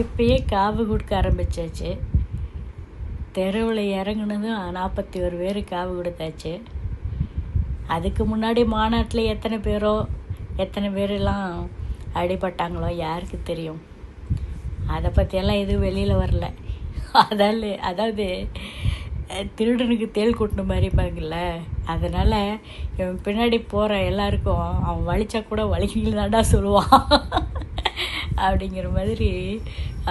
இப்பயே காவு கொடுக்க ஆரம்பிச்சாச்சு. தெருவில் இறங்குனதும் நாற்பத்தி ஒரு பேர் காவு கொடுத்தாச்சு. அதுக்கு முன்னாடி மாநாட்டில் எத்தனை பேரோ எத்தனை பேரெல்லாம் அடிபட்டாங்களோ யாருக்கு தெரியும். அதை பற்றியெல்லாம் எதுவும் வெளியில் வரல. அதால் அதாவது திருடனுக்கு தேள் கூட்டின மாதிரிப்பாங்கல்ல அதனால் இவன் பின்னாடி போகிற எல்லாருக்கும் அவன் வலிச்சா கூட வலிக்கல சொல்லுவான். அப்படிங்கிற மாதிரி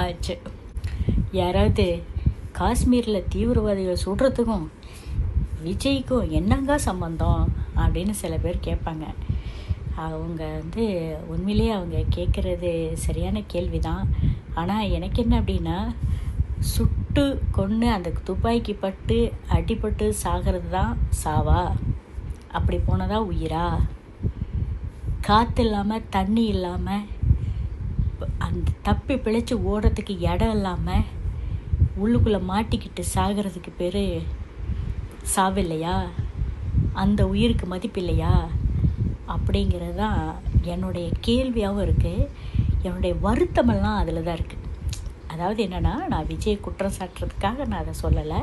ஆச்சு. யாராவது காஷ்மீரில் தீவிரவாதிகள் சுடுறதுக்கும் விஜய்க்கும் என்னங்க சம்பந்தம் அப்படின்னு சில பேர் கேட்பாங்க. அவங்க வந்து உண்மையிலேயே அவங்க கேட்குறது சரியான கேள்வி தான் ஆனால் எனக்கு என்ன அப்படின்னா சுட்டு கொன்று அந்த துப்பாக்கி பட்டு அடிபட்டு சாகிறது தான் சாவா? அப்படி போனதா உயிரா? காற்று இல்லாமல் தண்ணி இல்லாமல் அந்த தப்பி பிழைச்சி ஓடுறதுக்கு இடம் இல்லாமல் உள்ளுக்குள்ளே மாட்டிக்கிட்டு சாகிறதுக்கு பேர் சாவில்லையா? அந்த உயிருக்கு மதிப்பு இல்லையா? அப்படிங்கிறது தான் என்னுடைய கேள்வியாகவும் இருக்குது என்னுடைய வருத்தமெல்லாம் அதில் தான் இருக்குது அதாவது என்னென்னா நான் விஜய் குற்றம் சாட்டுறதுக்காக நான் அதை சொல்லலை.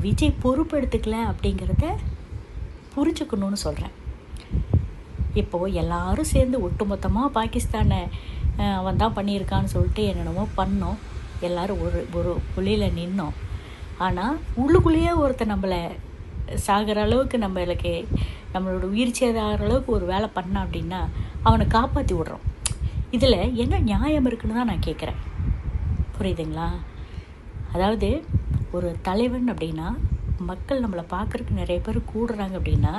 விஜய் பொறுப்பெடுத்துக்கல அப்படிங்கிறத புரிஞ்சுக்கணும்னு சொல்கிறேன் இப்போது எல்லாரும் சேர்ந்து ஒட்டுமொத்தமாக பாகிஸ்தானை அவன் தான் பண்ணியிருக்கான்னு சொல்லிட்டு என்னென்னமோ பண்ணோம். எல்லாரும் ஒரு ஒரு புள்ளியில் நின்னோம். ஆனால் உள்ளுக்குள்ளேயே ஒருத்தன் நம்மளை சாகிற அளவுக்கு நம்மளுக்கு நம்மளோட உயிர் சேதாகிற அளவுக்கு ஒரு வேலை பண்ணான் அப்படின்னா அவனை காப்பாற்றி விடுறோம். இதில் என்ன நியாயம் இருக்குன்னு தான் நான் கேட்குறேன் புரியுதுங்களா? அதாவது ஒரு தலைவன் அப்படின்னா மக்கள் நம்மளை பார்க்குறக்கு நிறைய பேர் கூடுறாங்க அப்படின்னா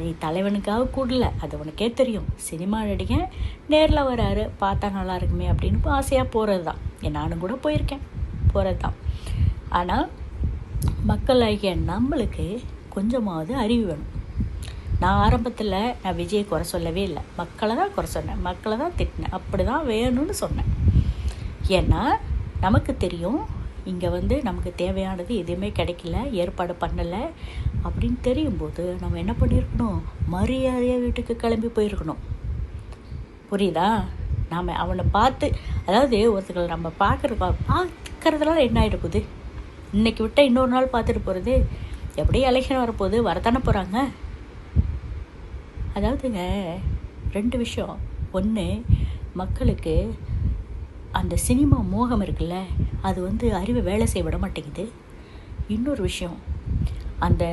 நீ தலைவனுக்காக கூடல அது உனக்கே தெரியும். சினிமா நடிகன் நேரில் வராரு பார்த்தா நல்லா இருக்குமே அப்படின்னு ஆசையாக போகிறது தான் நானும் கூட போயிருக்கேன். போகிறது தான் ஆனால் மக்களாகிய நம்மளுக்கு கொஞ்சமாவது அறிவு வேணும். நான் ஆரம்பத்தில் நான் விஜயை குறை சொல்லவே இல்லை. மக்களை தான் குறை சொன்னேன். மக்களை தான் திட்டினேன். அப்படி தான் வேணும்னு சொன்னேன். ஏன்னா நமக்கு தெரியும் இங்கே வந்து நமக்கு தேவையானது எதுவுமே கிடைக்கல ஏற்பாடு பண்ணலை அப்படின்னு தெரியும் போது நம்ம என்ன பண்ணியிருக்கணும்? மரியாதையாக வீட்டுக்கு கிளம்பி போயிருக்கணும். புரியுதா? நாம் அவனை பார்த்து அதாவது ஒருத்தங்களை நம்ம பார்க்குற பார்க்கறதுனால என்ன ஆகிட போகுது? இன்னைக்கு விட்டால் இன்னொரு நாள் பார்த்துட்டு போகிறது எப்படியும் எலெக்ஷன் வரப்போகுது வரத்தானே போகிறாங்க அதாவதுங்க ரெண்டு விஷயம். ஒன்று மக்களுக்கு அந்த சினிமா மோகம் இருக்குல்ல அது வந்து அறிவை வேலை செய்ய விட மாட்டேங்குது. இன்னொரு விஷயம் அந்த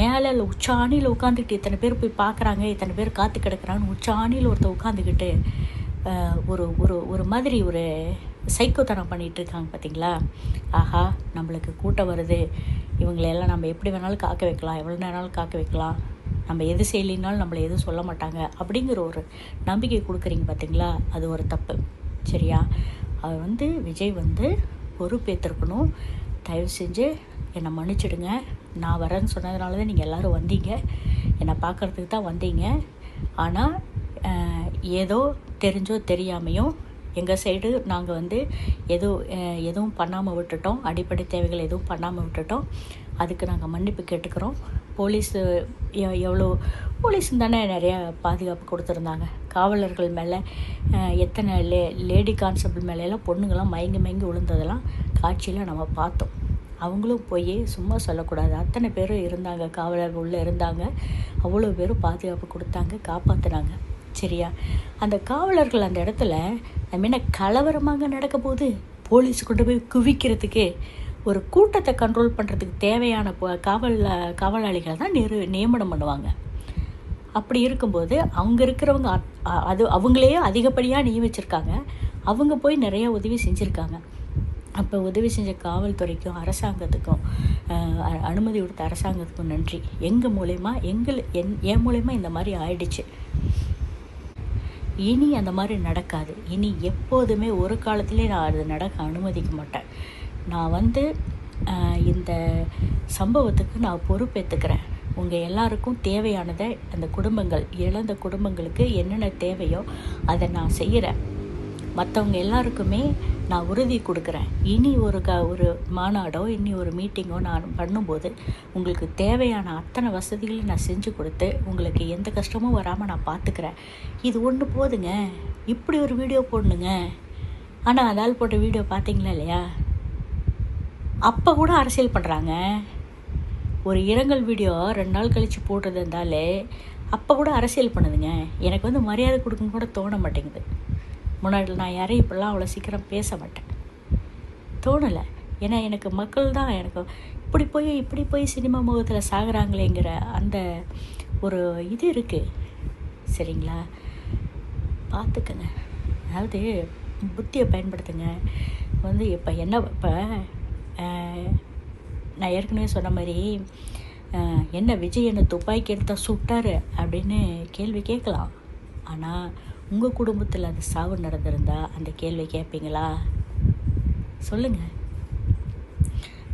மேலே உச்சாணியில் உட்காந்துக்கிட்டு இத்தனை பேர் போய் பார்க்குறாங்க இத்தனை பேர் காத்து கிடக்குறான்னு உச்சாணியில் ஒருத்தர் உட்காந்துக்கிட்டு ஒரு ஒரு ஒரு மாதிரி ஒரு சைக்கோத்தனம் பண்ணிகிட்டு இருக்காங்க பார்த்தீங்களா ஆஹா நம்மளுக்கு கூட்டம் வருது. இவங்களையெல்லாம் நம்ம எப்படி வேணாலும் காக்க வைக்கலாம். எவ்வளோ நேரம்னாலும் காக்க வைக்கலாம். நம்ம எது செய்யலினாலும் நம்மளை எதுவும் சொல்ல மாட்டாங்க. அப்படிங்கிற ஒரு நம்பிக்கை கொடுக்குறீங்க பார்த்தீங்களா அது ஒரு தப்பு. சரியா? அது வந்து விஜய் வந்து பொறுப்பேற்றிருக்கணும் தயவு செஞ்சு என்னை மன்னிச்சிடுங்க. நான் வரேன்னு சொன்னதுனால தான் நீங்கள் எல்லோரும் வந்தீங்க. என்னை பார்க்குறதுக்கு தான் வந்தீங்க. ஆனால் ஏதோ தெரிஞ்சோ தெரியாமையும் எங்கள் சைடு நாங்கள் வந்து எதுவும் எதுவும் பண்ணாமல் விட்டுட்டோம். அடிப்படை தேவைகள் எதுவும் பண்ணாமல் விட்டுட்டோம். அதுக்கு நாங்கள் மன்னிப்பு கேட்டுக்கிறோம். போலீஸு எ- எவ்வளோ போலீஸ் தானே நிறையா பாதுகாப்பு கொடுத்துருந்தாங்க. காவலர்கள் மேலே எத்தனை லே லேடி கான்ஸ்டபிள் மேலேலாம் பொண்ணுங்கள்லாம் மயங்கி மயங்கி விழுந்ததெல்லாம் காட்சியில் நம்ம பார்த்தோம். அவங்களும் போய் சும்மா சொல்லக்கூடாது. அத்தனை பேரும் இருந்தாங்க. காவலர்கள் உள்ளே இருந்தாங்க. அவ்வளோ பேரும் பாதுகாப்பு கொடுத்தாங்க. காப்பாற்றினாங்க சரியா? அந்த காவலர்கள் அந்த இடத்துல நம்ம என்ன கலவரமாக நடக்க போது போலீஸ் கொண்டு போய் குவிக்கிறதுக்கு ஒரு கூட்டத்தை கண்ட்ரோல் பண்ணுறதுக்கு தேவையான காவல் காவலாளிகளை தான் நிறு நியமனம் பண்ணுவாங்க. அப்படி இருக்கும்போது அவங்க இருக்கிறவங்க அது அவங்களே அதிகப்படியாக நியமிச்சிருக்காங்க. அவங்க போய் நிறைய உதவி செஞ்சுருக்காங்க. அப்போ உதவி செஞ்ச காவல்துறைக்கும் அரசாங்கத்துக்கும் அனுமதி கொடுத்த அரசாங்கத்துக்கும் நன்றி. எங்கள் மூலயமா எங்கள் என் என் மூலயமா இந்த மாதிரி ஆயிடுச்சு. இனி அந்த மாதிரி நடக்காது. இனி எப்போதுமே ஒரு காலத்துலேயே நான் அது நடக்க அனுமதிக்க மாட்டேன். நான் வந்து இந்த சம்பவத்துக்கு நான் பொறுப்பேற்றுக்கிறேன் உங்கள் எல்லாருக்கும் தேவையானதை அந்த குடும்பங்கள் இழந்த குடும்பங்களுக்கு என்னென்ன தேவையோ அதை நான் செய்கிறேன் மற்றவங்க எல்லாருக்குமே நான் உறுதி கொடுக்குறேன். இனி ஒரு க ஒரு மாநாடோ இனி ஒரு மீட்டிங்கோ நான் பண்ணும்போது உங்களுக்கு தேவையான அத்தனை வசதிகளையும் நான் செஞ்சு கொடுத்து உங்களுக்கு எந்த கஷ்டமும் வராமல் நான் பார்த்துக்கிறேன் இது ஒன்று போதுங்க. இப்படி ஒரு வீடியோ போடணுங்க. ஆனால் அதால் போட்ட வீடியோ பார்த்தீங்களா இல்லையா? அப்போ கூட அரசியல் பண்ணுறாங்க ஒரு இரங்கல் வீடியோ ரெண்டு நாள் கழித்து போட்டது இருந்தாலே அப்போ கூட அரசியல் பண்ணுதுங்க. எனக்கு வந்து மரியாதை கொடுக்குன்னு கூட தோண மாட்டேங்குது. முன்னாடி நான் யாரையும் இப்படிலாம் அவ்வளோ சீக்கிரம் பேச மாட்டேன். தோணலை. ஏன்னா எனக்கு மக்கள் தான் எனக்கு இப்படி போய் இப்படி போய் சினிமா முகத்தில் சாகுறாங்களேங்கிற அந்த ஒரு இது இருக்குது சரிங்களா? பார்த்துக்கங்க அதாவது புத்தியை பயன்படுத்துங்க. வந்து இப்போ என்ன இப்போ நான் ஏற்கனவே சொன்ன மாதிரி என்ன விஜய் என்ன துப்பாக்கி எடுத்தால் சுட்டாரு அப்படின்னு கேள்வி கேட்கலாம். ஆனால் உங்கள் குடும்பத்தில் அது சாவு நடந்திருந்தா அந்த கேள்வி கேட்பீங்களா சொல்லுங்கள்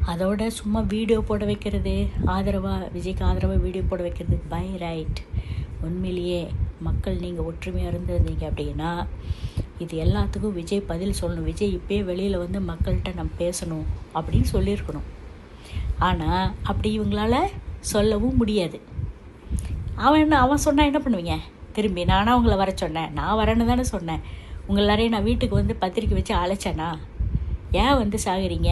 அதோட சும்மா வீடியோ போட வைக்கிறது ஆதரவாக விஜய்க்கு ஆதரவாக வீடியோ போட வைக்கிறது பை ரைட் உண்மையிலேயே மக்கள் நீங்கள் ஒற்றுமையாக இருந்திருந்தீங்க அப்படின்னா இது எல்லாத்துக்கும் விஜய் பதில் சொல்லணும். விஜய் இப்பயே வெளியில் வந்து மக்கள்கிட்ட நம்ம பேசணும் அப்படின்னு சொல்லியிருக்கணும். ஆனால் அப்படி இவங்களால சொல்லவும் முடியாது. அவன் என்ன அவன் சொன்னால் என்ன பண்ணுவீங்க? திரும்பி நானாக உங்களை வர சொன்னேன். நான் வரேன்னு தானே சொன்னேன். உங்கள் எல்லாரையும் நான் வீட்டுக்கு வந்து பத்திரிக்கை வச்சு அழைச்சேனா? ஏன் வந்து சாகுறீங்க?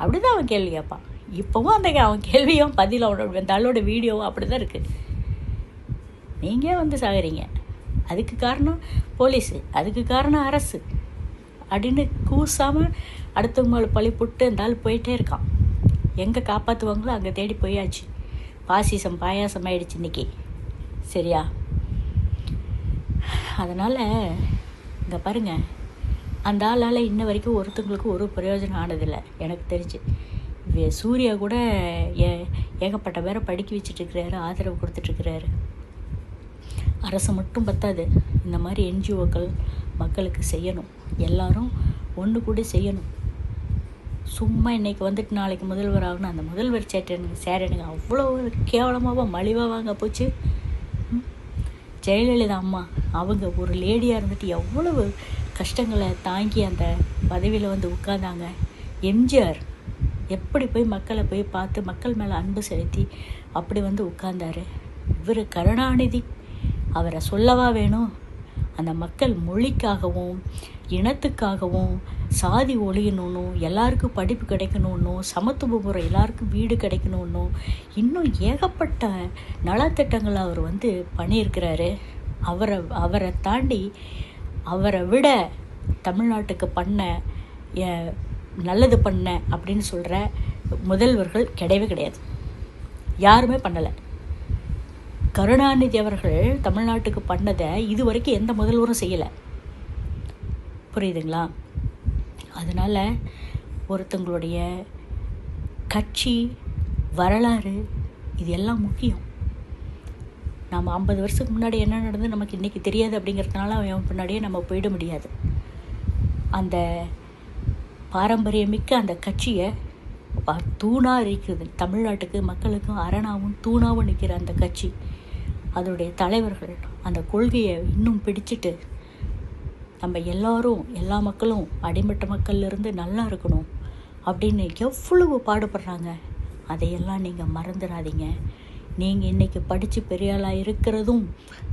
அப்படி தான் அவன் கேள்வி கேட்பான். இப்போவும் அந்த அவன் கேள்வியும் பதில் அவனோட அந்த ஆளோட வீடியோவும் அப்படி தான் இருக்குது நீங்கள் வந்து சாகுறீங்க? அதுக்கு காரணம் போலீஸு அதுக்கு காரணம் அரசு. அப்படின்னு கூசாமல் அடுத்தவங்க பழி போட்டு இந்த ஆள் போயிட்டே இருக்கான். எங்கே காப்பாற்றுவாங்களோ அங்கே தேடி போயாச்சு. பாசிசம் பாயாசம் ஆயிடுச்சு இன்னைக்கு. சரியா? அதனால் இங்கே பாருங்க. அந்த ஆளால் இன்ன வரைக்கும் ஒருத்தங்களுக்கு ஒரு பிரயோஜனம் ஆனதில்லை எனக்கு தெரிஞ்சு. சூர்யா கூட ஏ ஏகப்பட்ட பேரை படிக்க வச்சிட்ருக்கிறாரு ஆதரவு கொடுத்துட்ருக்கிறாரு அரசு மட்டும் பத்தாது இந்த மாதிரி என்ஜிஓக்கள் மக்களுக்கு செய்யணும். எல்லாரும் ஒன்று கூட செய்யணும். சும்மா இன்னைக்கு வந்துட்டு நாளைக்கு முதல்வர் ஆகணும். அந்த முதல்வர் சேட்டை சேரனுங்க அவ்வளோ கேவலமாக மலிவாக வாங்க போச்சு. ஜெயலலிதா அம்மா அவங்க ஒரு லேடியாக இருந்துட்டு எவ்வளவு கஷ்டங்களை தாங்கி அந்த பதவியில் வந்து உட்காந்தாங்க எம்ஜிஆர் எப்படி போய் மக்களை போய் பார்த்து மக்கள் மேலே அன்பு செலுத்தி அப்படி வந்து உட்கார்ந்தாரு. இவர் கருணாநிதி. அவரை சொல்லவா வேணும்? அந்த மக்கள் மொழிக்காகவும் இனத்துக்காகவும் சாதி ஒழியணும்னும் எல்லாருக்கும் படிப்பு கிடைக்கணும்னும் சமத்துவ முறை எல்லாருக்கும் வீடு கிடைக்கணும்னும் இன்னும் ஏகப்பட்ட நலத்திட்டங்களை அவர் வந்து பண்ணியிருக்கிறாரு. அவரை அவரை தாண்டி அவரை விட தமிழ்நாட்டுக்கு பண்ண நல்லது பண்ண அப்படின்னு சொல்கிற முதல்வர்கள் கிடையவே கிடையாது. யாருமே பண்ணலை. கருணாநிதி அவர்கள் தமிழ்நாட்டுக்கு பண்ணதை இது வரைக்கும் எந்த முதல்வரும் செய்யலை. புரியுதுங்களா? அதனால் ஒருத்தங்களுடைய கட்சி வரலாறு இது எல்லாம் முக்கியம். நம்ம ஐம்பது வருஷத்துக்கு முன்னாடி என்ன நடந்து நமக்கு இன்றைக்கி தெரியாது அப்படிங்கிறதுனால அவன் பின்னாடியே நம்ம போயிட முடியாது. அந்த பாரம்பரியமிக்க அந்த கட்சியை தூணாக இருக்குது தமிழ்நாட்டுக்கு மக்களுக்கும் அரணாவும் தூணாகவும் நிற்கிற அந்த கட்சி. அதனுடைய தலைவர்கள் அந்த கொள்கையை இன்னும் பிடிச்சிட்டு நம்ம எல்லாரும் எல்லா மக்களும் அடிமட்ட மக்கள்லேருந்து நல்லா இருக்கணும் அப்படின்னு எவ்வளவு பாடுபடுறாங்க அதையெல்லாம் நீங்கள் மறந்துடாதீங்க. நீங்கள் இன்றைக்கி படித்து பெரிய ஆளாக இருக்கிறதும்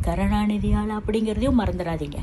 கருணாநிதியால் அப்படிங்கிறதையும் மறந்துடாதீங்க.